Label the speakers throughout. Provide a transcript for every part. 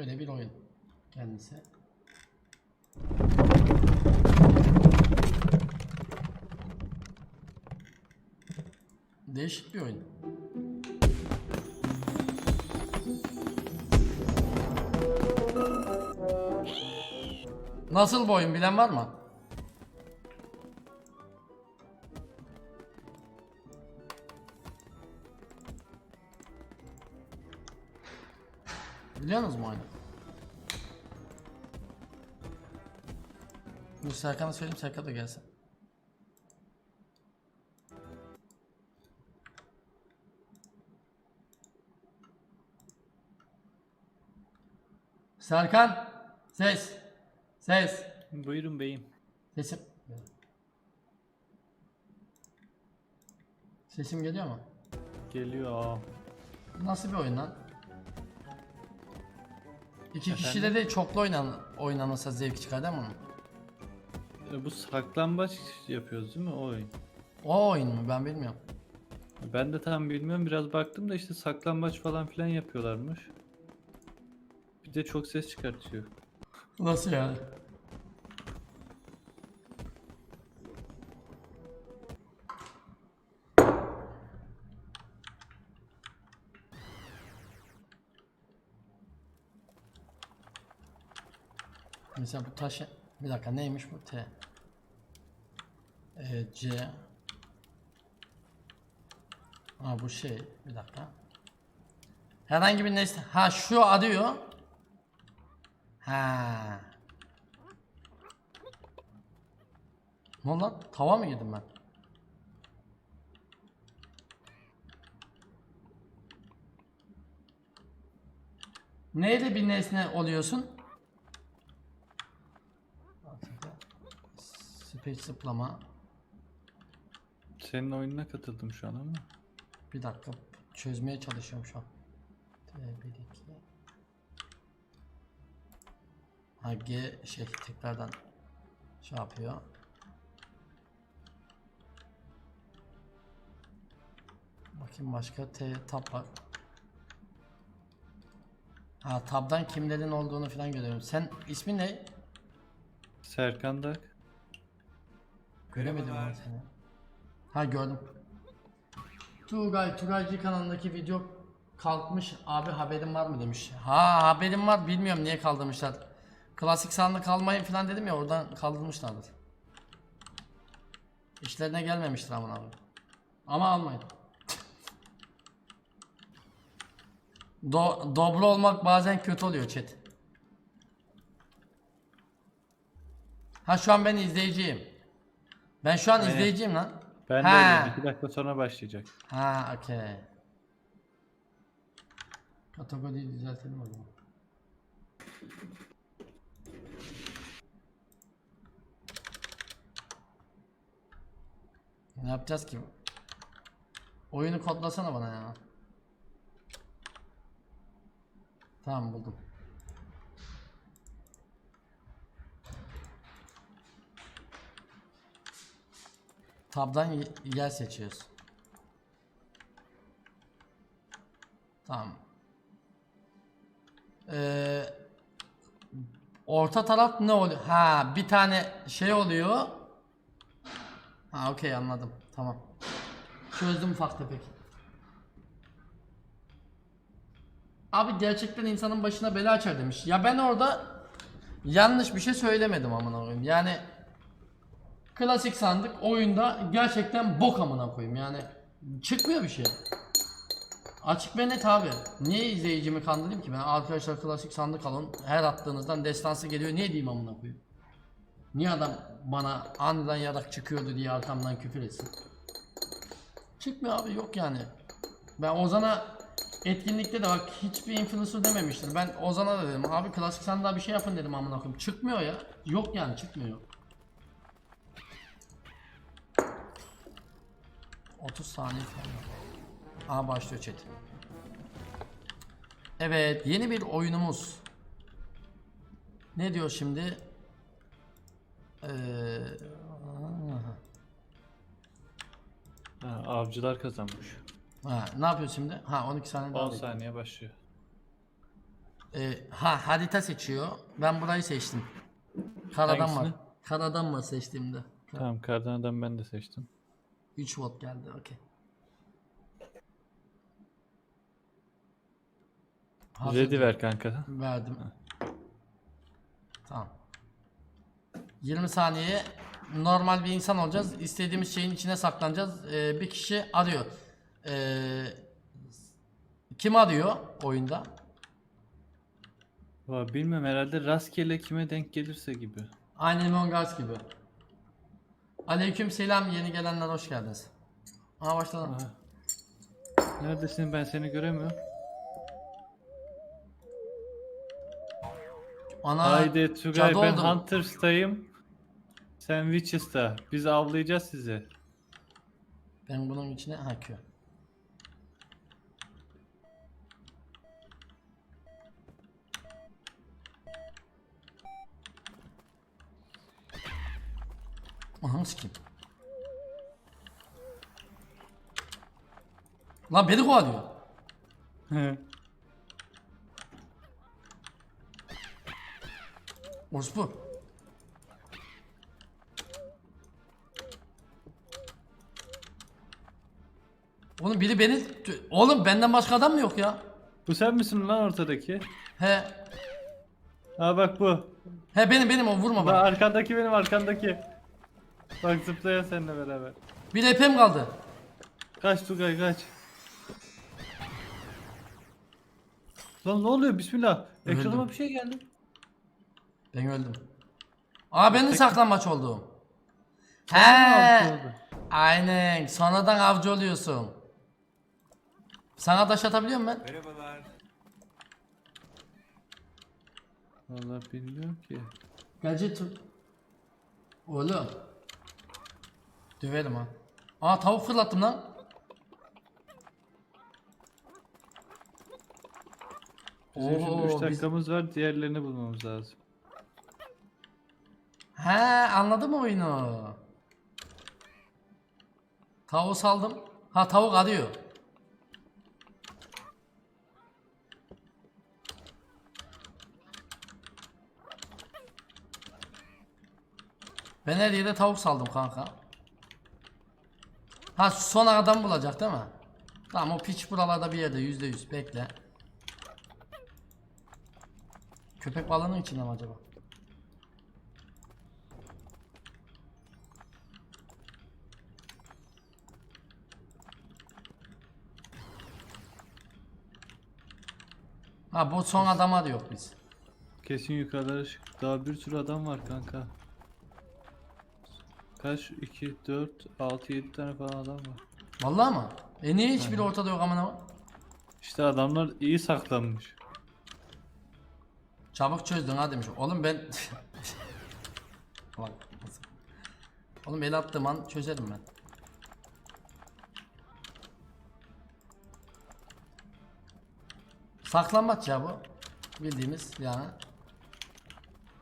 Speaker 1: Şöyle bir oyun kendisi. Değişik bir oyun. Nasıl bu oyun bilen var mı? Biliyor musunuz mu oyunu? Dur Serkan'a söyleyeyim Serkan da gelsin. Serkan ses ses
Speaker 2: Buyurun beyim.
Speaker 1: sesim Sesim geliyor mu?
Speaker 2: Geliyor.
Speaker 1: Nasıl bir oyun lan? İki kişide de çoklu oynan oynanırsa zevk çıkar değil mi? onun?
Speaker 2: E, Bu saklambaç yapıyoruz değil mi o oyun?
Speaker 1: O oyun mu ben bilmiyorum.
Speaker 2: Ben de tam bilmiyorum biraz baktım da işte saklambaç falan filan yapıyorlarmış. Bir de çok ses çıkartıyor.
Speaker 1: Nasıl yani? Mesela bu taş bir dakika neymiş bu T e, C Ha bu şey bir dakika Herhangi bir nesne ha şu arıyor Ha. Ne oldu lan? Tava mı yedim ben? Neyle bir nesne oluyorsun? Space zıplama.
Speaker 2: Senin oyununa katıldım şu an ama.
Speaker 1: Bir dakika çözmeye çalışıyorum şu an. T1 2 Ha G şey tekrardan şey yapıyor. Bakayım başka T tab var. Ha tabdan kimlerin olduğunu falan görüyorum. Sen ismin ne?
Speaker 2: Serkan da
Speaker 1: Göremedim ben seni. Ha gördüm. Tugay, Tugaycı kanalındaki video kalkmış. Abi haberin var mı demiş. Ha haberim var bilmiyorum niye kaldırmışlar. Klasik sandık almayın falan dedim ya oradan kaldırmışlardır. İşlerine gelmemiştir aman abi. Ama almayın. Do dobro olmak bazen kötü oluyor chat. Ha şu an ben izleyiciyim. Ben şu an
Speaker 2: Aynen.
Speaker 1: izleyiciyim lan.
Speaker 2: ben de
Speaker 1: Ha.
Speaker 2: öyle. İki dakika sonra başlayacak.
Speaker 1: Ha okey. Kategoriyi düzeltelim o zaman. Ne yapacağız ki? Oyunu kodlasana bana ya. Tamam buldum. Tab'dan yer seçiyoruz. Tamam. Ee, orta taraf ne oluyor? Ha bir tane şey oluyor. Ha okey anladım. Tamam. Çözdüm ufak tefek. Abi gerçekten insanın başına bela açar demiş. Ya ben orada yanlış bir şey söylemedim amına koyayım. Yani klasik sandık oyunda gerçekten bok amına koyayım. Yani çıkmıyor bir şey. Açık ve net abi. Niye izleyicimi kandırayım ki ben? Arkadaşlar klasik sandık alın. Her attığınızdan destansı geliyor. Niye diyeyim amına koyayım? Niye adam bana aniden yarak çıkıyordu diye arkamdan küfür etsin? Çıkmıyor abi yok yani. Ben Ozan'a etkinlikte de bak hiçbir influencer dememiştir. Ben Ozan'a da dedim abi klasik sandığa bir şey yapın dedim amına koyayım. Çıkmıyor ya. Yok yani çıkmıyor. 30 saniye falan. Aha başlıyor chat. Evet yeni bir oyunumuz. Ne diyor şimdi? Ee,
Speaker 2: Ha, avcılar kazanmış.
Speaker 1: ha, ne yapıyor şimdi? Ha 12 saniye daha
Speaker 2: 10
Speaker 1: bekliyor.
Speaker 2: saniye başlıyor.
Speaker 1: Ee, ha harita seçiyor. Ben burayı seçtim. Karadan var. Karadan var seçtiğimde.
Speaker 2: Tamam kardan adam ben de seçtim.
Speaker 1: 3 volt geldi okey.
Speaker 2: Ready ver kanka.
Speaker 1: Verdim. Tamam. 20 saniye normal bir insan olacağız. İstediğimiz şeyin içine saklanacağız. Ee, bir kişi arıyor. Ee, kim arıyor oyunda?
Speaker 2: Valla bilmem herhalde rastgele kime denk gelirse gibi.
Speaker 1: Aynı Among Us gibi. Aleyküm selam yeni gelenler hoş geldiniz. Aa başladı.
Speaker 2: Aha. Neredesin ben seni göremiyorum.
Speaker 1: Ana
Speaker 2: Haydi Tugay
Speaker 1: cadı
Speaker 2: ben
Speaker 1: oldum.
Speaker 2: Hunters'tayım. Sen Witches'ta. Biz avlayacağız sizi.
Speaker 1: Ben bunun içine ha. Ananı sikeyim. Lan beni kovalıyor. Orospu. Oğlum biri beni... Oğlum benden başka adam mı yok ya?
Speaker 2: bu sen misin lan ortadaki?
Speaker 1: He.
Speaker 2: Ha bak bu.
Speaker 1: He benim benim o vurma
Speaker 2: Bak
Speaker 1: bana.
Speaker 2: arkandaki benim arkandaki. Bak zıplayan seninle beraber.
Speaker 1: Bir epem kaldı.
Speaker 2: Kaç Tugay kaç. Lan ne oluyor bismillah. Ekranıma
Speaker 1: Öldüm.
Speaker 2: bir şey geldi.
Speaker 1: Ben öldüm. Aa ben de saklanmaç oldum. He. Aynen. Sonradan avcı oluyorsun. Sana taş atabiliyor muyum ben?
Speaker 2: Vallahi bilmiyorum ki.
Speaker 1: Gadget. Oğlum. Döverim ha. Aa tavuk fırlattım lan.
Speaker 2: Bizim şimdi 3
Speaker 1: Oo, biz-
Speaker 2: dakikamız var diğerlerini bulmamız lazım.
Speaker 1: He anladım oyunu. Tavuğu saldım. Ha tavuk arıyor. Ben her yere tavuk saldım kanka. Ha son adam bulacak değil mi? Tamam o piç buralarda bir yerde yüzde yüz bekle. Köpek balığının içinde mi acaba? Ha bu son adama diyor biz.
Speaker 2: Kesin yukarılara çık. Daha bir sürü adam var kanka. Kaç? 2, 4, 6, 7 tane falan adam var.
Speaker 1: Vallahi mı? E niye hiçbiri ortada yok amına?
Speaker 2: İşte adamlar iyi saklanmış.
Speaker 1: Çabuk çözdün ha demiş. Oğlum ben... Bak, Oğlum el attığım an çözerim ben. Saklanmaç ya bu. Bildiğimiz yani.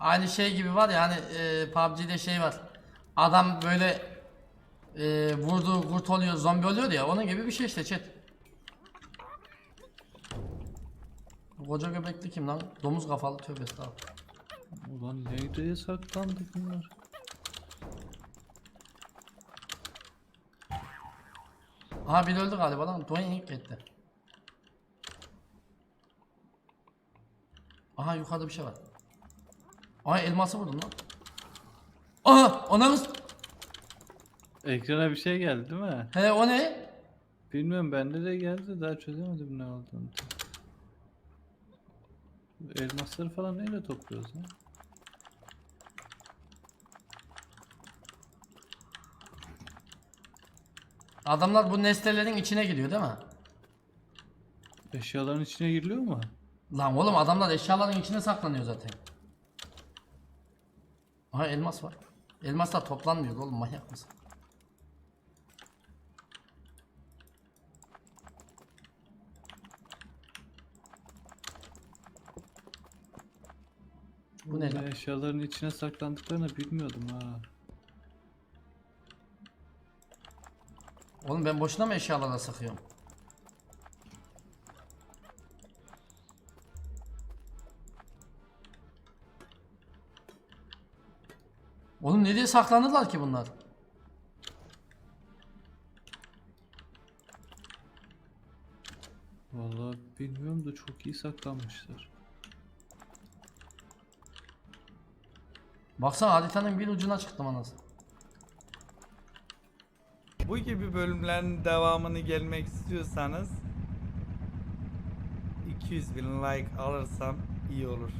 Speaker 1: Aynı şey gibi var ya hani e, PUBG'de şey var. Adam böyle e, vurduğu kurt oluyor zombi oluyor ya onun gibi bir şey işte chat. Koca göbekli kim lan? Domuz kafalı tövbe estağfurullah.
Speaker 2: Ulan nereye saklandı bunlar?
Speaker 1: Aha biri öldü galiba lan. Doink etti. Aha yukarıda bir şey var. Aha elması vurdum lan. Ananız.
Speaker 2: Ekrana bir şey geldi değil mi?
Speaker 1: He o ne?
Speaker 2: Bilmiyorum bende de geldi daha çözemedim ne olduğunu. Elmasları falan neyle topluyoruz lan?
Speaker 1: Adamlar bu nesnelerin içine giriyor değil mi?
Speaker 2: Eşyaların içine giriliyor mu?
Speaker 1: Lan oğlum adamlar eşyaların içine saklanıyor zaten. Aha elmas var. Elmaslar toplanmıyor oğlum manyak mısın? Bu ne lan?
Speaker 2: eşyaların içine saklandıklarını bilmiyordum ha.
Speaker 1: Oğlum ben boşuna mı eşyalara sıkıyorum? Oğlum nereye saklandılar ki bunlar?
Speaker 2: Vallahi bilmiyorum da çok iyi saklanmışlar.
Speaker 1: Baksana haritanın bir ucuna çıktım anasını.
Speaker 3: Bu gibi bölümlerin devamını gelmek istiyorsanız 200 bin like alırsam iyi olur.